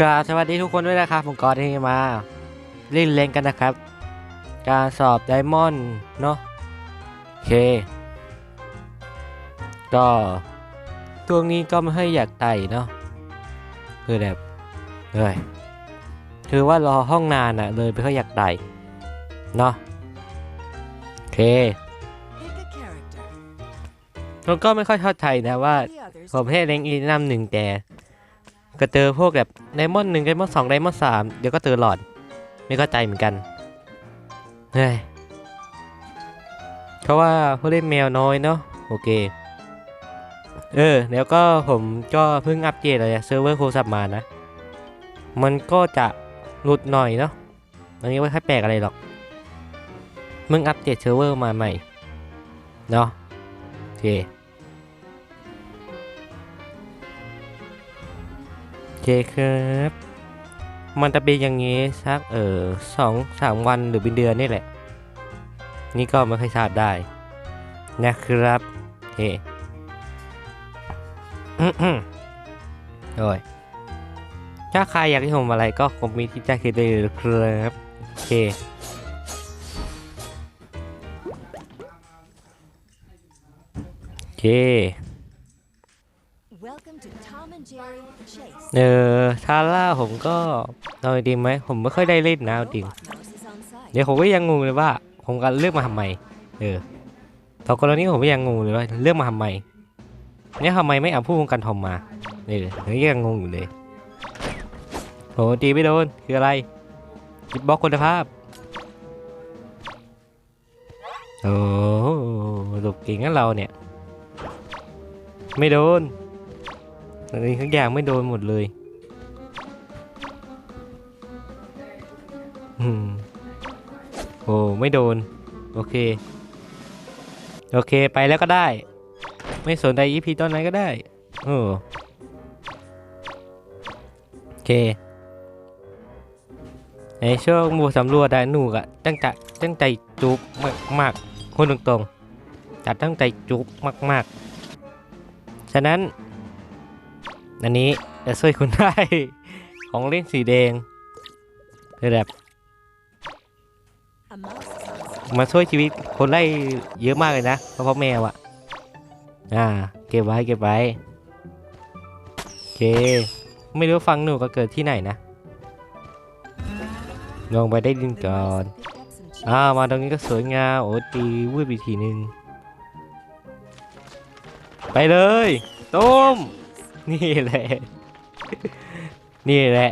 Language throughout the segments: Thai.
กราบสวัสดีทุกคนด้วยนะครับ ผมกอดที่มาเล่นเล่นกันนะครับ การสอบไดมอนด์เนาะโอเค ก็ช่วงนี้ก็ไม่ค่อยอยากไต่เนาะคือแบบเฮ้ยคือว่ารอห้องนานอะเลยไม่ค่อยอยากไต่เนาะโอเค Pick a character. ผมก็ไม่ค่อยเข้าใจนะว่า ผมให้เล็งอีนำหนึ่งแต่ ก็เจอพวกแบบไดมอนด์หนึ่งไดมอนด์สองไดมอนด์สามเดี๋ยวก็เจอหลอด ไม่เข้าใจเหมือนกันเฮ้ยเพราะว่าผู้เล่นแมวน้อยเนาะโอเค เออ แล้วก็ผมก็เพิ่งอัปเกรดเลยเซิร์ฟเวอร์โคสับมานะ มันก็จะหลุดหน่อยเนาะอันนี้ไม่ค่อยแปลกอะไรหรอกมึงอัปเดตเซิร์ฟเวอร์มาใหม่ เนาะโอเค เคครับมันจะเป็นอย่างนี้สักเออสองสามวันหรือเป็นเดือนนี่แหละ นี่ก็ไม่ค่อยทราบได้นะครับโอเคอืมอืมโอ้ยถ้าใครอยากให้ผมอะไรก็คอมเมนต์ที่ใต้คลิปได้เลยครับโอเคโอเค เออทาร่าผมก็เอาจริงไหมผมไม่ค่อยได้เล่นนะเอาจริง Robot Mouse is on site. เดี๋ยวผมก็ยังงงเลยว่า ผมกันเลือกมาทำไมเออตอนกรณีผมก็ยังงงเลยว่าเลือกมาทำไมเนี่ยทำไมไม่เอาผู้วงการทอมมาเออผมก็ยังงงอยู่เลยโหตีไม่โดนคืออะไรจิบบล็อกคุณภาพโอ้โหหลบเก่งงั้นเราเนี่ย ไม่โดน อันนี้ทุกอย่างไม่โดนหมดเลย อืม โอ้ไม่โดน โอเค โอเคไปแล้วก็ได้ ไม่สนใจอีพีตอนไหนก็ได้ โอ้โอเคในช่วงมูสำรวจได้หนูกอะตั้งใจตั้งใจจุบมากมากๆคนตรงๆจัดตั้งใจจุบมากมากๆฉะนั้น อันนี้จะช่วยคุณได้ ของเล่นสีแดงคือแบบมาช่วยชีวิตคนไล่เยอะมากเลยนะ เพราะพ่อแมวอะอ่า เก็บไว้เก็บไว้โอเค ไม่รู้ฟังหนูก็เกิดที่ไหนนะ ลงไปได้ดินก่อนอ้ามาตรงนี้ก็สวยงามโอ้ตีวืดไปทีนึง ไปเลย ต้ม นี่แหละ นี่แหละ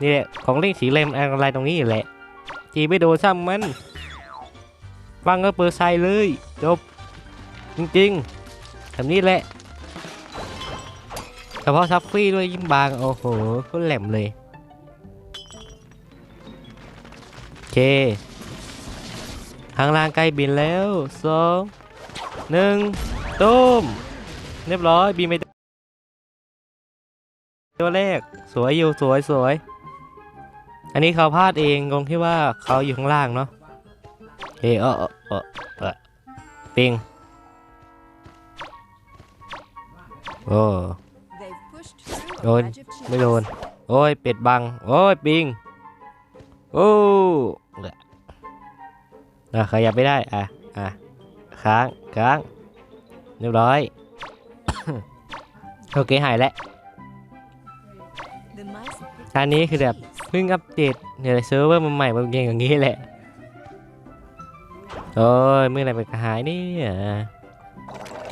นี่แหละ ของเล่นสีเลมอะไรตรงนี้แหละ จีไม่โดนซ้ำมันฟังก็เปิดไซเลย จบ จริงๆแบบนี้แหละเฉพาะซัฟฟี่ด้วยยิ่งบาง โอ้โหก็แหลมเลยโอเคทางล่างใกล้บินแล้วสองหนึ่งตุ้มเรียบร้อยบินไป สวยอยู่สวยสวย อันนี้เขาพลาดเองตรงที่ว่าเขาอยู่ข้างล่างเนาะเออเออเออเออปิงโอ้ They've pushed through a Rồi, wedge of ไม่โดน โอ้ยเป็ดบัง โอ้ยปิง โอ้อะขยับไม่ได้ อะ อะ ค้าง ค้าง เรียบร้อย โอเค หายแล้ว mice have picked อันนี้คือแบบเพิ่งอัปเดตเนี่ยเซิร์ฟเวอร์มันใหม่มันเก่งอย่างนี้แหละ โอ้ยเมื่อไหรมันหายนี่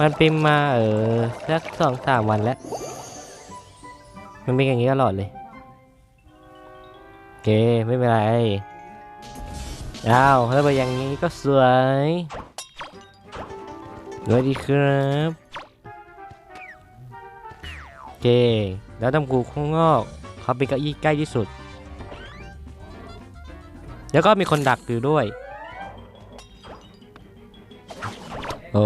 มันเป็นมาเออสักสองสามวันแล้ว มันเป็นอย่างนี้ตลอดเลยโอเคไม่เป็นไรอ้าวแล้วไปอย่างนี้ก็สวยสวยดีครับโอเคแล้วตำกูข้างนอก เขาเป็นเก้าอี้ใกล้ที่สุด แล้วก็มีคนดักอยู่ด้วย โอ้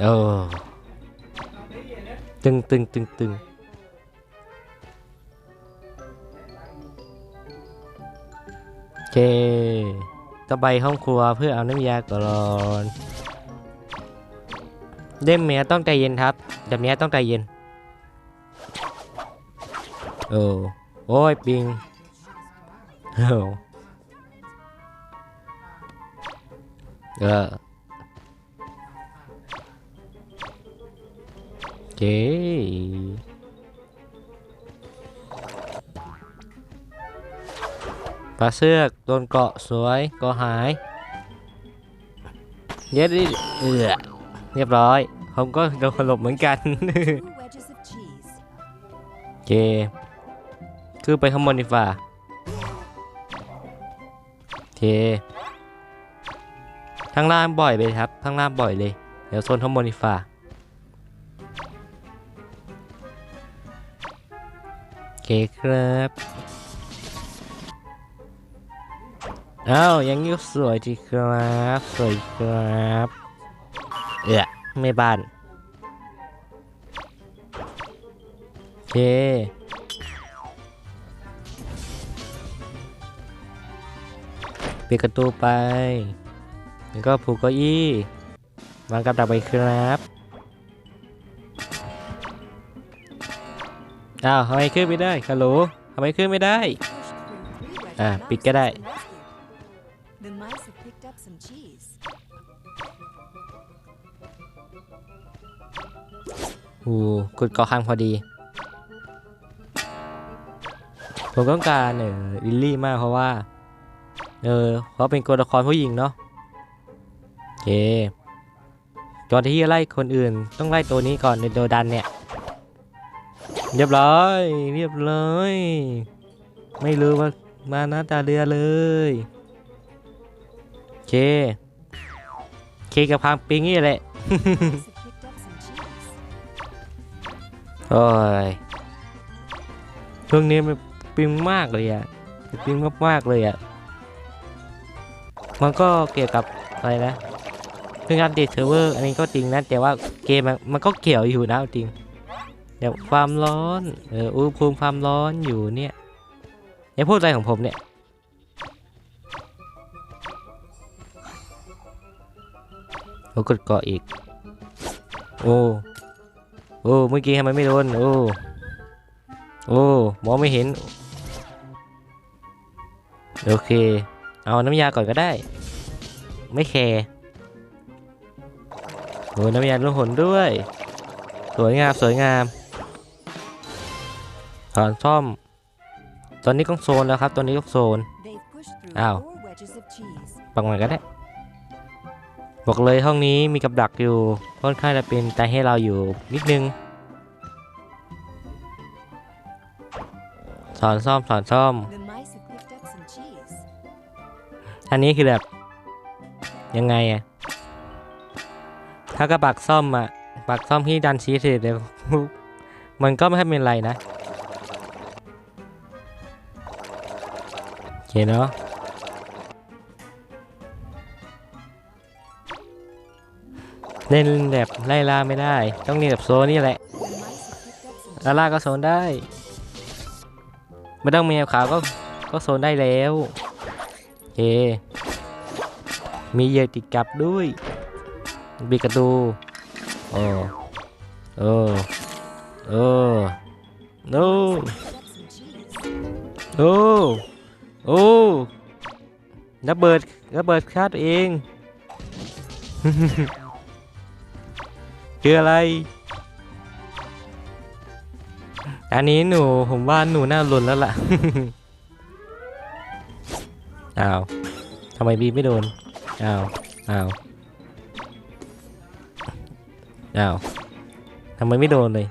โอ้ตึงตึงตึงตึงโอเคก็ไปห้องครัวเพื่อเอาน้ำยาก่อนเดมเมียต้องใจเย็นครับเดมเมียต้องใจเย็น โอ้โอ้ยปิงโอ้เออเจ๊ปลาเสือกโดนเก คือไปข้างบนดีกว่าเคข้างล่างบ่อยเลยครับข้างล่างบ่อยเลย เดี๋ยวโซนข้างบนดีกว่าโอเคครับอ้าวยังนี้สวยจีครับสวยครับเอะไม่บานโอเค ปิดประตูไป แล้วก็ผูกเก้าอี้วางกับดักไปครับอ้าวทำไมขึ้นไม่ได้ฮัลโหลทำไมขึ้นไม่ได้ Pushed through three wedges À, of bị mouse cái đây. has been rescued. The mice have picked up some cheese. อูกดเกาะค้างพอดี ผมต้องการเออลิลลี่มากเพราะว่า เออเขาเป็นตัวละครผู้หญิงเนาะโอเคก่อนที่จะไล่คนอื่น ต้องไล่ตัวนี้ก่อนในโดดันเนี่ย เรียบร้อย เรียบร้อย ไม่รู้ว่ามาหน้าตาเรือเลยโอเคเคกับพางปิงนี่แหละโอ้ยช่วงนี้มันปิงมากเลยอะปิงมากๆเลยอะ มันก็เกี่ยวกับอะไรนะเรื่องการติดเซิร์ฟเวอร์อันนี้ก็จริงนะ แต่ว่าเกมมันมันก็เกี่ยวอยู่นะจริงแบบความร้อนเอออุณหภูมิความร้อนอยู่เนี่ยอย่าพูดอะไรของผมเนี่ยโอ้กดเกาะอีก โอ้โอ้เมื่อกี้ทำไมไม่โดนโอ้โอ้มองไม่เห็น โอเค เอาน้ำยาก่อนก็ได้ ไม่แคร์โอ้น้ำยาลูกหนด้วย สวยงามสวยงามถอนซ่อม ตอนนี้ต้องโซนแล้วครับ ตอนนี้ต้องโซน They've pushed through Ow. four wedges of cheese. ปักมันก็ได้ บอกเลยห้องนี้มีกับดักอยู่ ค่อนข้างจะเป็นใจให้เราอยู่นิดนึงสอนซ่อมสอนซ่อม อันนี้คือแบบ ยังไงอะถ้ากระปักซ่อมอะปักซ่อมที่ดันชีสเสร็จเดี๋ยวมันก็ไม่ค่อยเป็นไรนะโอเคเนาะเล่นแบบไล่ล่าไม่ได้ ต้องเล่นแบบโซนี่แหละ The mice have picked up some ลาล่าก็โซนได้ ไม่ต้องมีขาวก็ก็โซนได้แล้วโอเค มีเหยื่อติดกับด้วยบีกระตูโอ้โอ้โอ้โอ้โอ้โอ้ระเบิดระเบิดคาดตัวเองคืออะไร อันนี้หนูผมว่าหนูน่าหล่นแล้วล่ะ อ้าวทำไมบีไม่โดน อ้าวอ้าวอ้าวทำไมไม่โดนเลย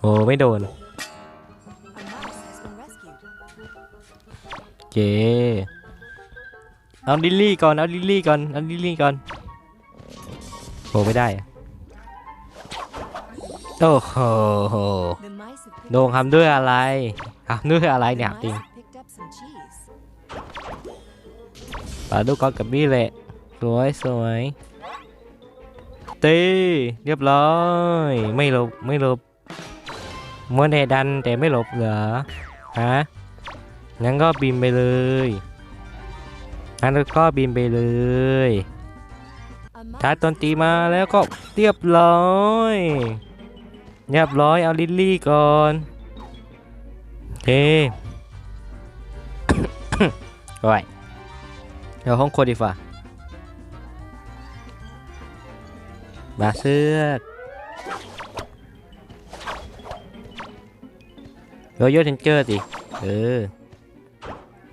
โอ้ไม่โดนเจ๊เคเอาดิลลี่ก่อน เอาดิลลี่ก่อน เอาดิลลี่ก่อนโหไม่ได้อะ โอ้โห The mice have picked โดง up ทำด้วยอะไรทำด้วยอะไร The เนี่ย mice จริง have picked up some cheese. ปาดูก่อนกับบี้แหละสวยสวยตีเรียบร้อยไม่หลบไม่หลบมัวแต่ดันแต่ไม่หลบเหรอฮะงั้นก็บินไปเลยงั้นก็บินไปเลย A A mouse ชาร์จดนตรีมาแล้วก็เรียบร้อย เรียบร้อยเอาลิลลี่ก่อนโอเคไปเราห้องโคดดีกว่าบาเสือกโยโย่เทนเจอร์สิ เออ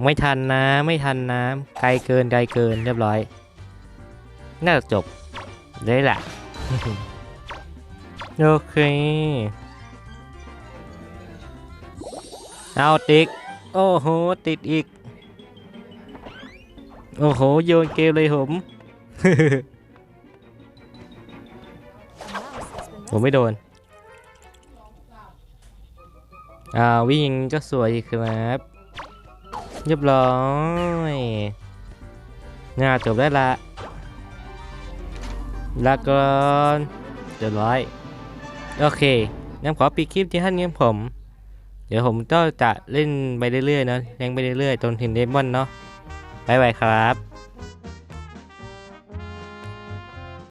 ไม่ทันนะไม่ทันนะไกลเกินไกลเกินเรียบร้อย น่าจะจบ ได้แหละ โอเค เอาติกโอ้โห ติดอีก โอ้โห โยนเกมเลยผม A mouse has been ผมไม่โดน อ่า วิ่งก็สวยดีครับ เรียบร้อยน่าจบได้ละลาก่อนเรียบร้อย โอเคงั้นขอปิดคลิปที่ท่านเงี้ยผม เดี๋ยวผมก็จะเล่นไปเรื่อยๆเนะเล่นไปเรื่อยๆจนถึงเดมอนเนาะบ๊ายบายครับ